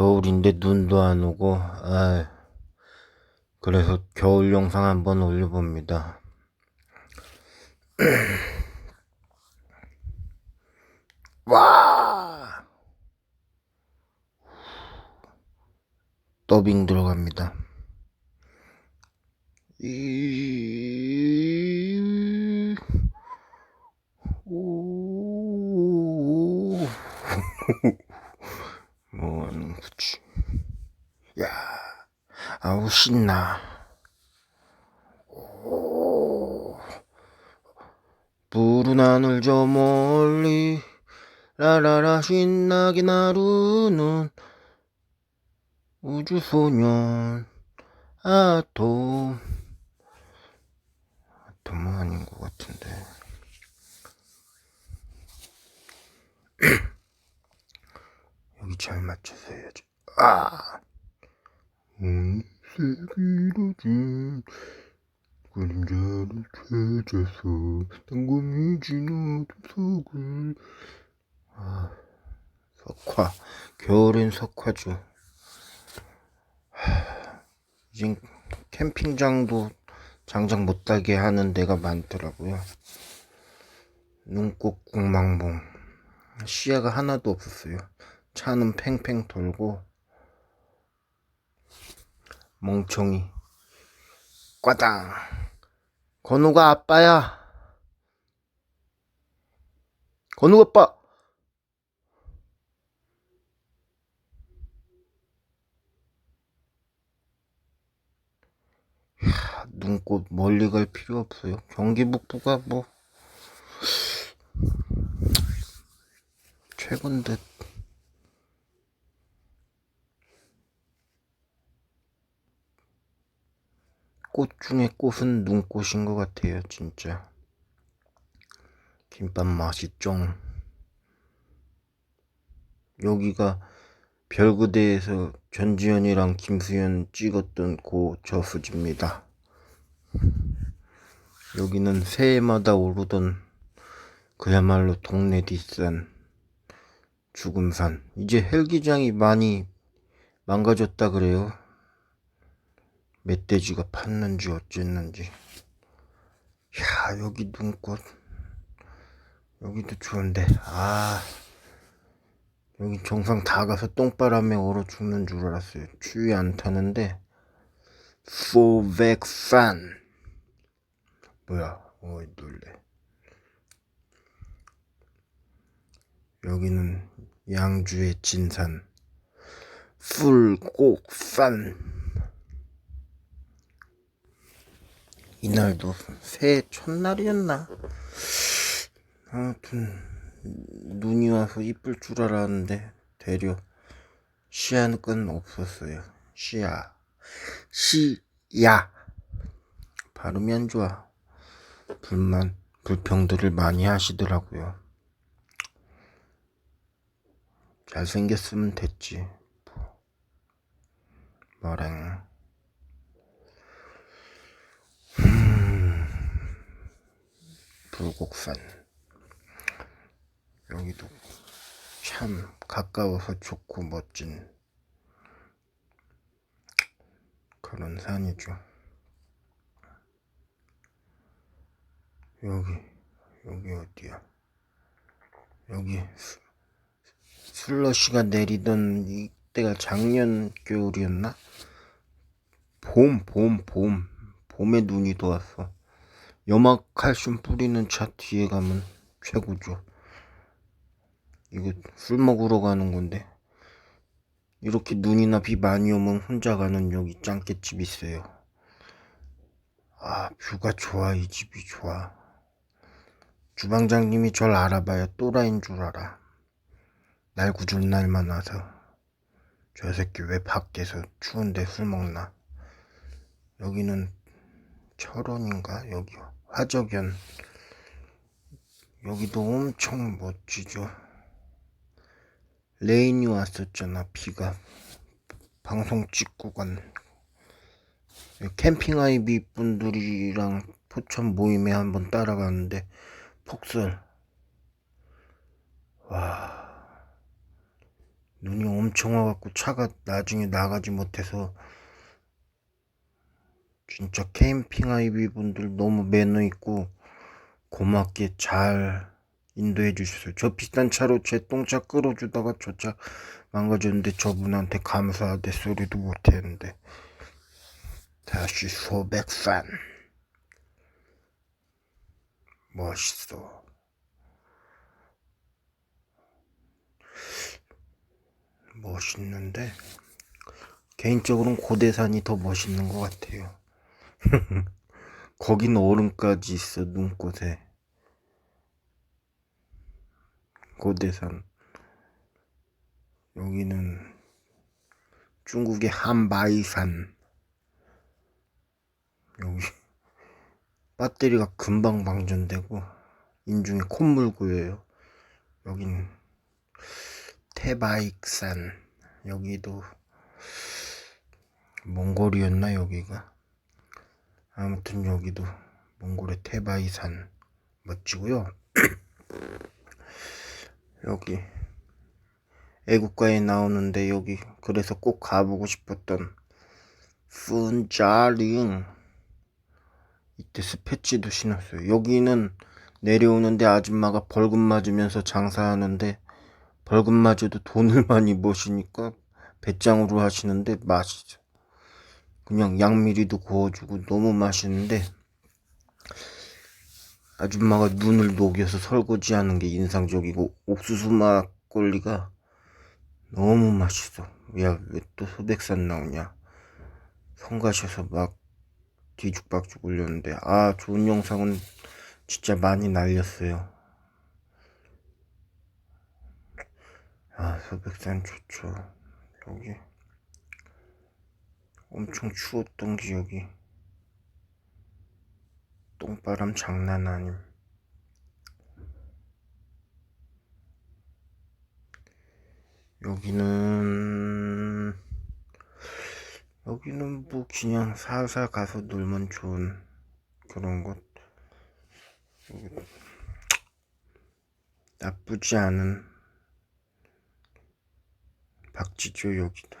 겨울인데 눈도 안 오고, 아 그래서 겨울 영상 한번 올려봅니다. 와! 더빙 들어갑니다. 이... 오... 뭐하는 거지? 야, 아우 신나. 오, 푸른 하늘 저 멀리 라라라 신나게 나르는 우주소년 아톰 아톰은 아닌 것 같은데 잘 맞춰서 해야지. 아! 온 세기로 준 그림자를 찾아서 당금이 진 어둠 속을. 아 석화. 겨울엔 석화죠. 하, 이젠 캠핑장도 장장 못 가게 하는 데가 많더라고요. 눈꽃 공망봉. 시야가 하나도 없었어요 차는 팽팽 돌고 멍청이. 꽈당. 건우가 아빠야. 건우 아빠. 하, 눈꽃 멀리 갈 필요 없어요. 경기 북부가 뭐듯 꽃 중에 꽃은 눈꽃인 것 같아요, 진짜. 김밥 쫑. 여기가 별그대에서 전지현이랑 김수현 찍었던 고 저수지입니다. 여기는 새해마다 오르던 그야말로 동네 뒷산 죽음산. 이제 헬기장이 많이 망가졌다 그래요. 멧돼지가 팠는지 어쨌는지. 야 여기 눈꽃. 여기도 좋은데. 아 여기 정상 다 가서 똥바람에 얼어 죽는 줄 알았어요. 추위 안 타는데. 포백산 뭐야? 어이 놀래. 여기는 양주의 진산. 풀곡산 이날도 새해 첫날이었나? 아무튼 눈이 와서 이쁠 줄 알았는데 되려 시야는 없었어요. 시야 시야 발음이 안 좋아. 불만 불평들을 많이 하시더라고요. 잘생겼으면 됐지. 뭐랭. 불곡산. 여기도 참 가까워서 좋고 멋진 그런 산이죠. 여기 여기 어디야? 여기 슬러시가 내리던 이때가 작년 겨울이었나? 봄 봄, 봄. 봄에 눈이 도왔어 염화 칼슘 뿌리는 차 뒤에 가면 최고죠. 이거 술 먹으러 가는 건데 이렇게 눈이나 비 많이 오면 혼자 가는 여기 짱깨집 있어요. 아 뷰가 좋아 이 집이 좋아. 주방장님이 절 알아봐야 또라이인 줄 알아. 날 구줄 날만 와서 저 새끼 왜 밖에서 추운데 술 먹나? 여기는 철원인가 여기요. 화적연. 여기도 엄청 멋지죠. 레인이 왔었잖아 비가. 방송 찍고 간 캠핑 아이비 분들이랑 포천 모임에 한번 따라갔는데 폭설. 와. 눈이 엄청 와갖고 차가 나중에 나가지 못해서 진짜 캠핑 아이비 분들 너무 매너 있고 고맙게 잘 인도해 주셨어요. 저 비싼 차로 제 똥차 끌어주다가 저 차 망가졌는데 저분한테 감사하대 소리도 못했는데 다시 소백산 멋있어. 멋있는데 개인적으로는 고대산이 더 멋있는 것 같아요. 거긴 얼음까지 있어 눈꽃에. 고대산. 여기는 중국의 한바이산. 여기 배터리가 금방 방전되고 인중에 콧물 고여요. 여긴 태바익산. 여기도 몽골이었나 여기가 아무튼 여기도 몽골의 태바이산 멋지고요. 여기 애국가에 나오는데 여기 그래서 꼭 가보고 싶었던 푼자링. 이때 스패치도 신었어요. 여기는 내려오는데 아줌마가 벌금 맞으면서 장사하는데 벌금 맞아도 돈을 많이 버시니까 배짱으로 하시는데 맛있어 그냥 양미리도 구워주고 너무 맛있는데 아줌마가 눈을 녹여서 설거지하는 게 인상적이고 옥수수 막걸리가 너무 맛있어. 야, 왜 또 소백산 나오냐? 성가셔서 막 뒤죽박죽 올렸는데 아 좋은 영상은 진짜 많이 날렸어요. 아 소백산 좋죠. 여기 엄청 추웠던 기억이 똥바람 장난 아님. 여기는 여기는 뭐 그냥 살살 가서 놀면 좋은 그런 곳. 나쁘지 않은 박지조 여기도.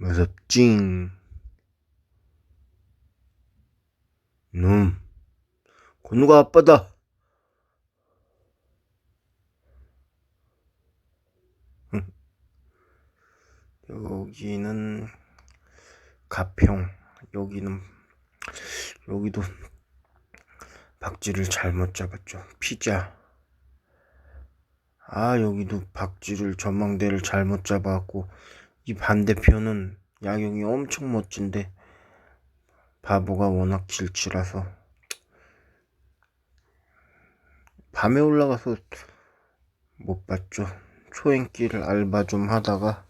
무섭징. 놈. 건우가 아빠다. 여기는 가평. 여기는 여기도 박쥐를 잘못 잡았죠. 피자. 아 여기도 박쥐를 전망대를 잘못 잡아갖고 이 반대편은 야경이 엄청 멋진데 바보가 워낙 길치라서 밤에 올라가서 못 봤죠. 초행길 알바 좀 하다가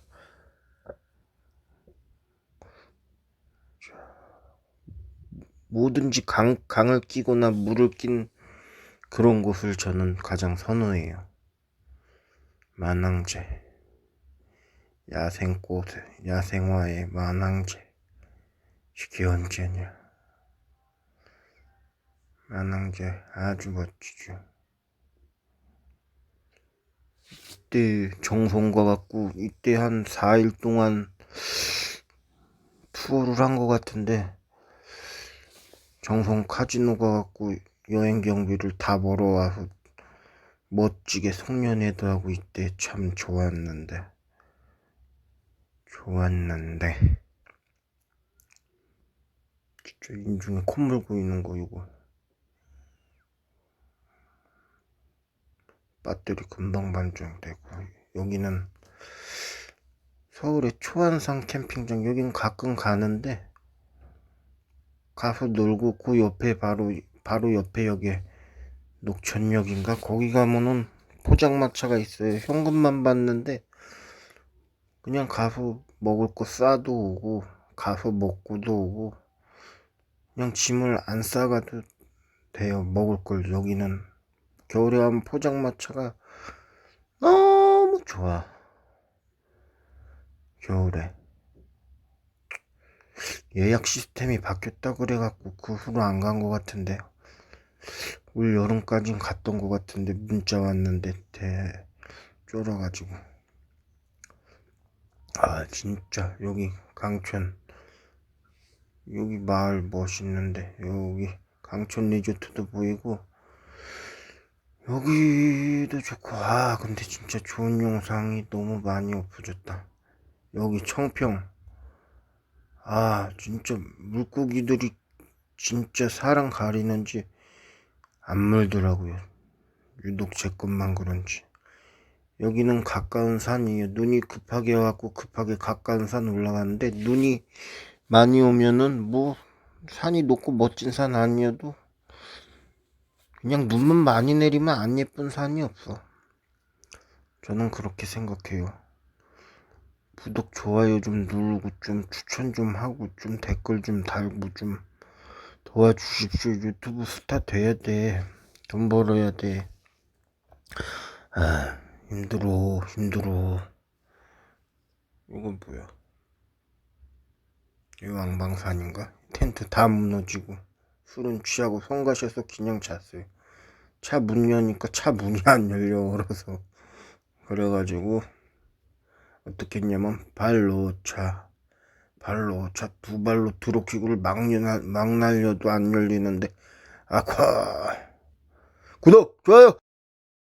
뭐든지 강, 강을 끼거나 물을 낀 그런 곳을 저는 가장 선호해요. 만항제, 야생꽃, 야생화의 만항제. 이게 언제냐? 만항제 아주 멋지죠. 이때 정성과 갖고 이때 한 4일 동안 투어를 한 것 같은데 정성 카지노가 갖고 여행 경비를 다 벌어와서 멋지게 송년회도 하고 이때 참 좋았는데 좋았는데. 진짜 인중에 콧물 고이는 거 이거. 배터리 금방 반전되고. 여기는 서울의 초안산 캠핑장. 여기는 가끔 가는데 가서 놀고 그 옆에 바로 바로 옆에 여기에 녹천역인가? 거기 가면은 포장마차가 있어요. 현금만 받는데 그냥 가서 먹을 거 싸도 오고 가서 먹고도 오고 그냥 짐을 안 싸가도 돼요 먹을 걸. 여기는 겨울에 가면 포장마차가 너무 좋아 겨울에. 예약 시스템이 바뀌었다 그래갖고 그 후로 안 간 것 같은데 올 여름까진 갔던 것 같은데 문자 왔는데 대 쫄아가지고 아 진짜. 여기 강촌. 여기 마을 멋있는데. 여기 강촌 리조트도 보이고. 여기도 좋고. 아 근데 진짜 좋은 영상이 너무 많이 엎어졌다. 여기 청평. 아 진짜 물고기들이 진짜 사람 가리는지 안 물더라고요. 유독 제 것만 그런지 여기는 가까운 산이에요 눈이 급하게 와갖고 급하게 가까운 산 올라가는데 눈이 많이 오면은 뭐 산이 높고 멋진 산 아니어도 그냥 눈만 많이 내리면 안 예쁜 산이 없어. 저는 그렇게 생각해요. 구독, 좋아요 좀 누르고 좀 추천 좀 하고 좀 댓글 좀 달고 좀 도와주십시오. 유튜브 스타 돼야 돼. 돈 벌어야 돼. 아, 힘들어, 힘들어. 이건 뭐야? 이 왕방산인가? 텐트 다 무너지고 술은 취하고 성가셔서 그냥 잤어요. 차 문 여니까 차 문이 안 열려 얼어서 그래가지고 어떻게 했냐면 발로 차 발로 차 두 발로 드롭킥을 막, 날- 막 날려도 안 열리는데 아ኳ 구독 좋아요